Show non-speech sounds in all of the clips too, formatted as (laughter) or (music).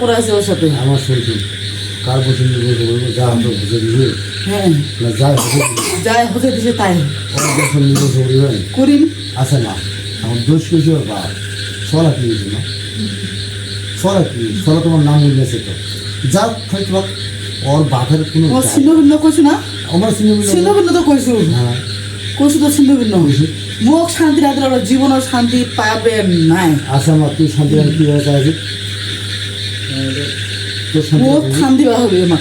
করা আছে ওর সাথে? আমার শুনছি কার পছন্দ বলব? যা আমরা বুঝে দিবে। হ্যাঁ। না হতে যাই হতে দিছে তাই। নির্দেশ করবেন করিম? আসে না। এখন দোষ কিছু বা সলা কি না সলা কি? সলা তোমার নাম তো। যা হয়তো বা ওর বাপের কোনো ও ছিন্ন ভিন্ন কইছো না? আমার সিনেমা ছিন্ন ভিন্ন তো কইছো। হ্যাঁ। কইছো তো ছিন্ন ভিন্ন মুখ শান্তি রাখলে ওরা জীবনের শান্তি পাবে নাই। আচ্ছা মা তুই শান্তি রাখতে কীভাবে মুখ রাখবি? শান্তি হবে আমার না?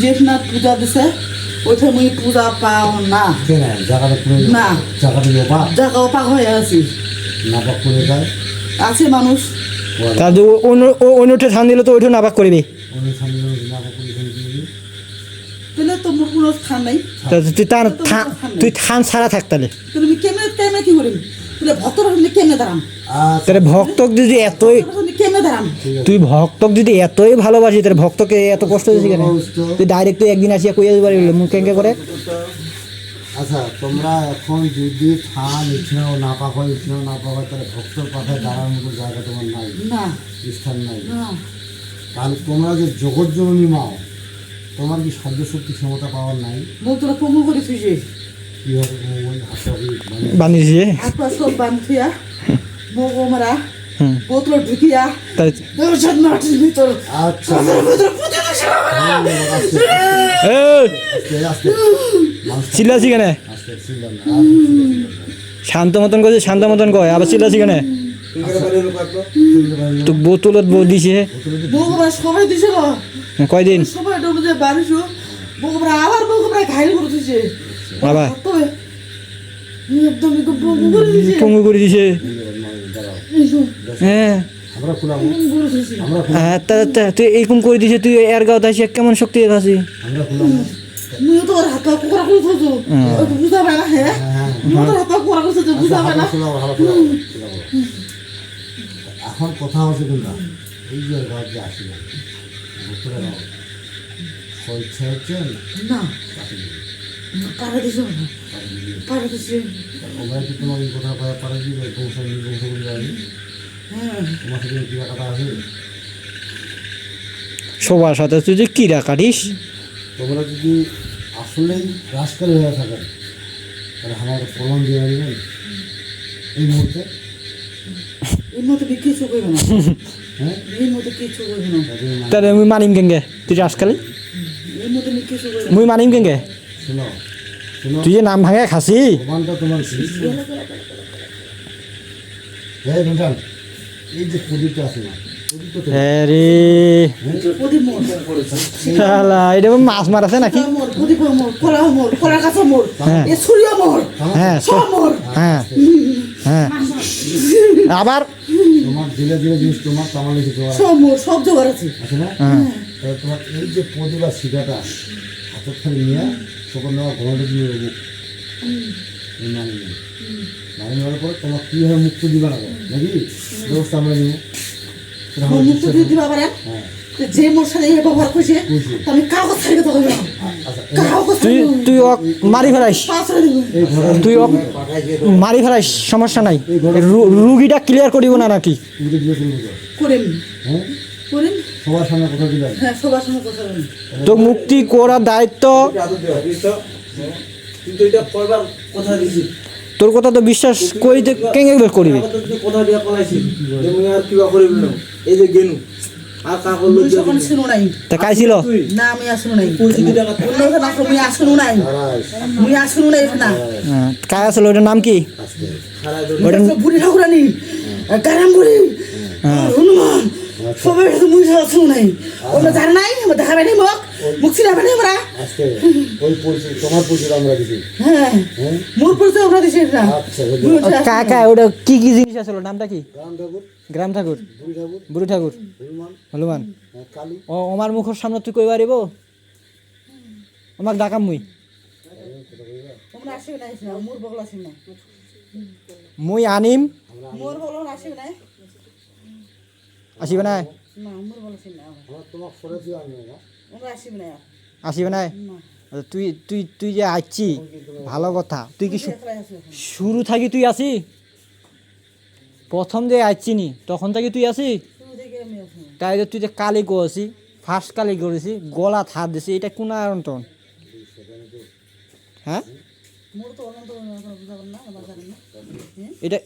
যেখানে পূজা দিছে ওইখানে মুই পূজা পাও না। না। জায়গা অপাক হয়ে আছি। আছে মানুষ। তা যে ও- অন্য ও অন্যটা ধান দিলে তো ওইটা নাবাক করবি দিবি। তুই থান ছাড়া থাক তাহলে। আমি কেমনে কেমনে কি করিম তাহলে আচ্ছা। তাহলে ভক্তক যদি এতই তুই ভক্তক যদি এতই ভালোবাসি তাহলে ভক্তকে এত কষ্ট দিয়েছি কেন? তুই ডাইরেক্ট তুই একদিন আসিয়া কইয়া দিতে মুখ কেঙ্কে করে। আচ্ছা তোমরা এখন যদি থান ইচ্ছাও না হয় ইচ্ছাও না হয় তাহলে ভক্তর পাঠায় দাঁড়ার মতো জায়গা তোমার নাই। না। স্থান নাই। তাহলে তোমরা যে জগৎ জননী মাও তোমার কি সাধ্য শক্তি ক্ষমতা পাওয়ার নাই? তোরা পঙ্গু করে বানিয়েছি। সব বান্ধিয়া মুখ বোতল ঢুকিয়া তাই দর্শন মাটির ভিতর আচ্ছা। চিল্লাছি কেন। শান্ত মতন করছে শান্ত মতন কয় আবার চিল্লাছি কেন? তো বোতলত বউ দিছে। সবাই দিছে কয়দিন? সবাই আবার ঘাইল করে পঙ্গু করে দিছে। হ্যাঁ। হ্যাঁ তা তুই এরকম করে দিছে তুই এর গাও দাসি কেমন শক্তি না হ্যাঁ এখন কথা হচ্ছে কোনটা? এই যে রাত যে আসি না ভক্তরা হচ্ছে না? পারা দিছো পারা দিছে ওরা কি তোমার এই কথা দিবে করে হ্যাঁ। তোমার সাথে কি কথা আছে? সবার সাথে তুই যে কিরা কাটিস? তোমরা যদি আসলেই রাজকারী হয়ে থাকেন তাহলে আমার প্রমাণ দিয়ে দেবেন (laughs) এই মুহূর্তে? কিছু করবে না। হ্যাঁ? কিছু করবে না। না- তাহলে মুই মানিম কেঙ্গে তুই আজকাল? কিছু করবে মুই মানিম শোনো তুই যে নাম ভাঙে খাসি মাছ মারাছে নাকি? হ্যাঁ। হ্যাঁ হ্যাঁ হ্যাঁ আবার তোমার ধীরে ধীরে জিনিস তোমার তামার সব সব জোগাড় আছে। আছে না? তোমার এই যে দিয়ে দেবো। মানে নিয়ে। মানে নেওয়ার পর তোমার কীভাবে মুক্ত দিবে না নাকি? ব্যবস্থা আমরা নিব সেটা মোর আমরা মুখ তো দিয়ে দিবা পারে হ্যাঁ। যে মোর সাথে এই ব্যবহার করছে করছে। আমি কাউ কথা কথা কইব না। আচ্ছা তুই তুই ওক মারি ফেলাইস। তুই ওক ফেলাইস সমস্যা নাই। রুগীটা ক্লিয়ার করিব না নাকি? করেন হ্যাঁ? সবার সামনে কথা দিলাম হ্যাঁ সবার সঙ্গে কথা বলেন। তো মুক্তি করার দায়িত্ব? কিন্তু এটা করবার কথা দিছি। তোর কথা তো বিশ্বাস করিতে কেঙ্গে বের করবি। কথা দিয়া মুই আর কিবা করিব না। এই যে গেনু আর কা করল মুই শুনো নাই। তা না আমি নাই। টাকা অন্য নাই। নাই না। হ্যাঁ, কায় আসলে ওটার নাম কি? খারাপ ওটার বুড়ি ঠাকুরানি। কারাম বুড়ি হনুমান। সবাই মুই আসলো নাই। ওটা জানে নাই দেখাবে নাই মুখ মুখ ছিড়াবে নাই আমরা আজকে ওই পরিচয় তোমার পরিচয় আমরা দিছি। হ্যাঁ হ্যাঁ মোর পরিচয় আমরা দিছি না আচ্ছা মুই ওটা কি কি জিনিস আসলে নামটা কি? রাম ঠাকুর গ্রাম ঠাকুর বুড়ি ঠাকুর হনুমান। ও আমার মুখের সামনে তুই কই পারিব আমাক ডাকাম মুই। আমরা মুই আনিম। মোর বগল আসবে নাই আসিবে না আসবে না। আচ্ছা, তুই তুই তুই যে আইছি ভালো কথা। তুই কি শুরু থাকি তুই আসি? প্রথম যে আইছি নি তখন থাকি তুই আসি? তাই তুই যে কালি করছি ফার্স্ট কালি করেছি গলা হাত দিছি এটা কোন অন্তন হ্যাঁ? মোর তো অনন্ত মহিমা বুঝাবেন না আমার জানেন না। হ্যাঁ এটা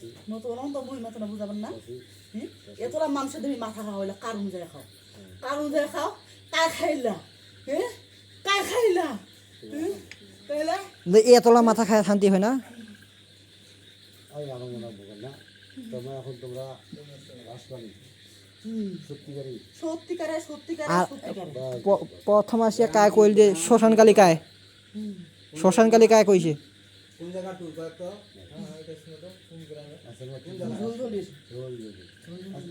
এতলা মাংস তুমি মাথা খাওয়া হইলে কার অনুযায়ী খাও? কার অনুযায়ী খাও? কার খাইলা? হ্যাঁ কার খাইলা? এতলা মাথা খায় শান্তি হয় না? তোমরা এখন তোমরা প্রথম আসিয়া কায় কইল যে শ্মশানকালী কায়? শ্মশানকালী কায় কইছে? কোন জায়গা টুর তো? কোন গ্রামে?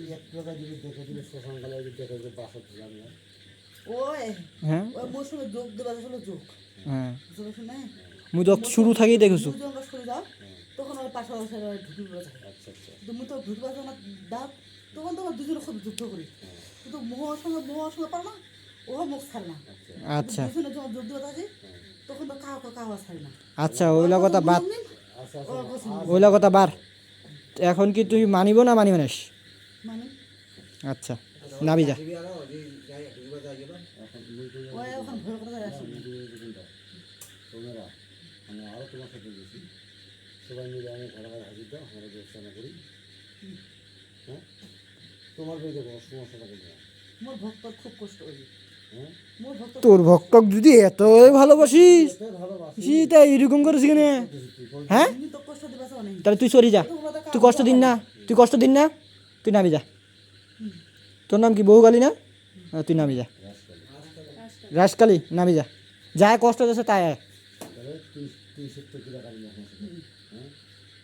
এক টাকা যদি দেখে দিলে ওই ওই যোগ দেবা আসলে যোগ হ্যাঁ। মুই তো শুরু থেকেই দেখেছ। দুজন তখন ওই পাশে পাশে ঢুকি আচ্ছা। তো ঢুকি দাও তখন তোমার দুজনের খুব যুদ্ধ করি কিন্তু মোহর সঙ্গে মোহর সঙ্গে পার না ও মুখ ছাড়ে না আচ্ছা দুজনে যখন যুদ্ধ আছে তখন তো কাউ কাউ ছাড়ে না আচ্ছা ওইলা কথা বাদ ও ওইলা কথা বার এখন কি তুই মানিব না মানিব না আচ্ছা নাবি যা। তো তোমরা আমরা আরও তোমার সাথে গেছি সবাই মিলে আমি হাজির দাও আমরা করি হ্যাঁ তোমার সমস্যাটা মোর ভক্ত খুব কষ্ট ভক্ত তোর ভক্তক যদি এতই ভালোবাসিস এত ভালোবাসি সেটা এরকম করিস কেন? হ্যাঁ? তো তাহলে তুই সরি যা। তুই কষ্ট দিন না তুই কষ্ট দিন না। তুই নামি যা তোর নাম কি বহু গালি না হ্যাঁ, তুই নামি যা রাজকালি নামি যা যা কষ্ট দিচ্ছে তাই আয়। তাহলে তুই তুই সত্তর কিলো কাটি না হ্যাঁ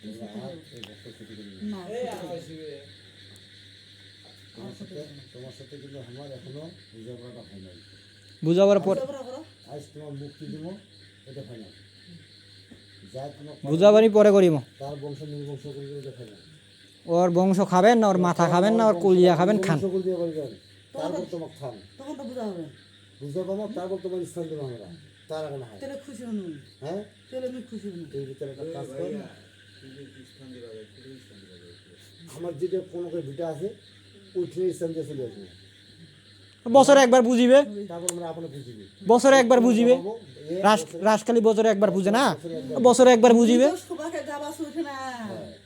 তোমরা আর এই বছর ক্ষতি করি না। না এই আসবে তোমার সাথে তোমার সাথে কিন্তু আমার এখনো বোঝাপড়াটা হয় নাই বুঝাবার পর করো করো আজ তোমার মুক্তি দিব এটা ফাইনাল যা তোমার বুঝাবারই পরে করিম তার বংশ নির্বংশ করবে এটা ফাইনাল ওর বংশ খাবেন না, ওর মাথা খাবেন না, ওর কলিয়া খাবেন, খান। তারপর স্থান হ্যাঁ আমার করে আছে স্থান বছরে একবার বুঝিবে। বছরে একবার বুঝিবে। রাসকালি বছরে একবার বুঝে না? বছরে একবার বুঝিবে।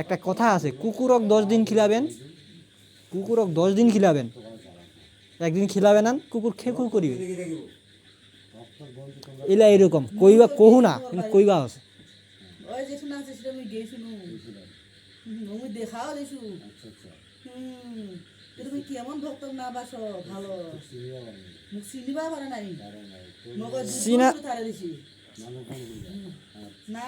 একটা কথা আছে কুকুরক দশ দিন খিলাবেন? কুকুরক দশ দিন খিলাবেন? একদিন খিলাবেন আন কুকুর খেকু করিবে। এলা এরকম কইবা কহু না কিন্তু কইবা আছে। না।